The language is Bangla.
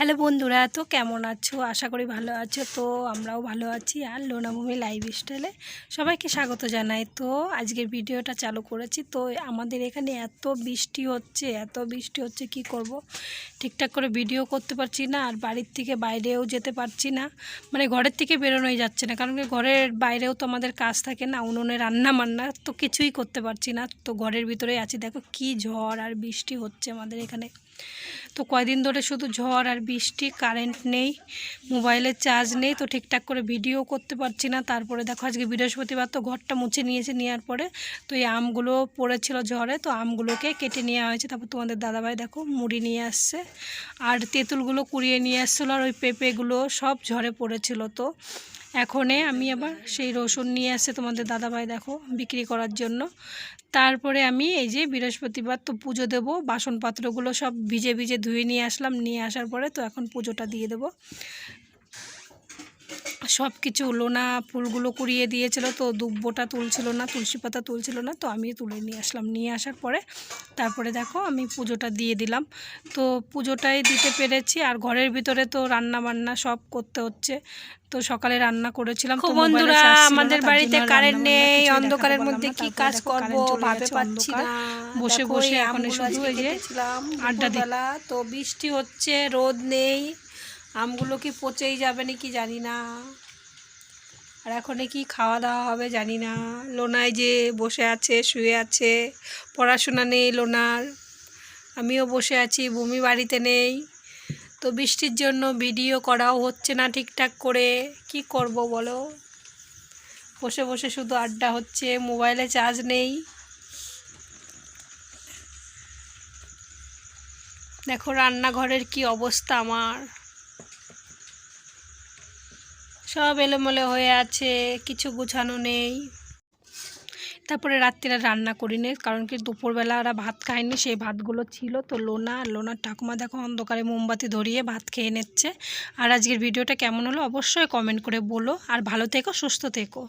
হ্যালো বন্ধুরা, তো কেমন আছো? আশা করি ভালো আছো। তো আমরাও ভালো আছি আর লোনাভূমি লাইভ স্টাইলে সবাইকে স্বাগত জানাই। তো আজকের ভিডিওটা চালু করেছি। তো আমাদের এখানে এত বৃষ্টি হচ্ছে, এত বৃষ্টি হচ্ছে, কি করব? ঠিকঠাক করে ভিডিও করতে পারছি না আর বাড়ির থেকে বাইরেও যেতে পারছি না। মানে ঘরের থেকে বেরোনোই যাচ্ছে না, কারণ ঘরের বাইরেও তো আমাদের কাজ থাকে না, উনুনে রান্না বান্না তো কিছুই করতে পারছি না। তো ঘরের ভিতরেই আছি। দেখো কি ঝড় আর বৃষ্টি হচ্ছে আমাদের এখানে। তো কয়দিন ধরে শুধু ঝড় আর বৃষ্টি কারেন্ট নেই মোবাইলের চার্জ নেই, তো ঠিকঠাক করে ভিডিও করতে পারছি না। তারপরে দেখো আজকে বৃহস্পতিবার তো ঘরটা মুছে নিয়েছে নেওয়ার পরে। তো এই আমগুলো পড়েছিল ঝড়ে, তো আমগুলোকে কেটে নেওয়া হয়েছে। তারপর তোমাদের দাদাভাই দেখো মুড়ি নিয়ে আসছে। আর তেঁতুলগুলো কুড়িয়ে নিয়ে আসছিল আর ওই পেঁপেগুলো সব ঝড়ে পড়েছিল তো। এখনে আমি আবার সেই রসুন নিয়ে আসছে তোমাদের দাদাভাই দেখো বিক্রি করার জন্য। তারপরে আমি এই যে বৃহস্পতিবার তো পুজো দেব, বাসনপত্রগুলো সব ভিজে ভিজে ধুয়ে নিয়ে আসলাম, নিয়ে আসার পরে তো এখন পুজোটা দিয়ে দেব। সব কিছু লোনা ফুলগুলো কুড়িয়ে দিয়েছিল তো দুব্বোটা তুলছিল না তুলসী পাতা তুলছিল না তো আমি তুলে নিয়ে আসলাম। নিয়ে আসার পরে তারপরে দেখো আমি পুজোটা দিয়ে দিলাম। তো পুজোটাই দিতে পেরেছি আর ঘরের ভিতরে তো রান্না বান্না সব করতে হচ্ছে। তো সকালে রান্না করেছিলাম তো বন্ধুরা আমাদের বাড়িতে কারেন্ট নেই অন্ধকারের মধ্যে কি কাজ করব ভাবে পাচ্ছি না। বসে বসে এখন শুধু এই যে আড্ডা দিলা তো বৃষ্টি হচ্ছে রোদ নেই আমগুলো কি পচেই যাবে নাকি জানি না। আর এখন কি খাওয়া দাওয়া হবে জানি না। লোনায় যে বসে আছে, শুয়ে আছে, পড়াশোনা নেই লোনার। আমিও বসে আছি ভূমি বাড়িতে নেই। তো বৃষ্টির জন্য ভিডিও করাও হচ্ছে না ঠিকঠাক করে। কি করব বলো? বসে বসে শুধু আড্ডা হচ্ছে, মোবাইলে চার্জ নেই। দেখো রান্নাঘরের কি অবস্থা আমার। সব এলোমেলো হয়ে আছে, কিছু গুছানো নেই। তারপরে রাত্রিরা রান্না করি করিনি কারণ কি দুপুরবেলা ওরা ভাত খায়নি, সেই ভাতগুলো ছিল। তো লোনা আর লোনার ঠাকুমা দেখো অন্ধকারে মোমবাতি ধরিয়ে ভাত খেয়ে নিচ্ছে। আর আজকের ভিডিওটা কেমন হলো অবশ্যই কমেন্ট করে বলো। আর ভালো থেকো, সুস্থ থেকো।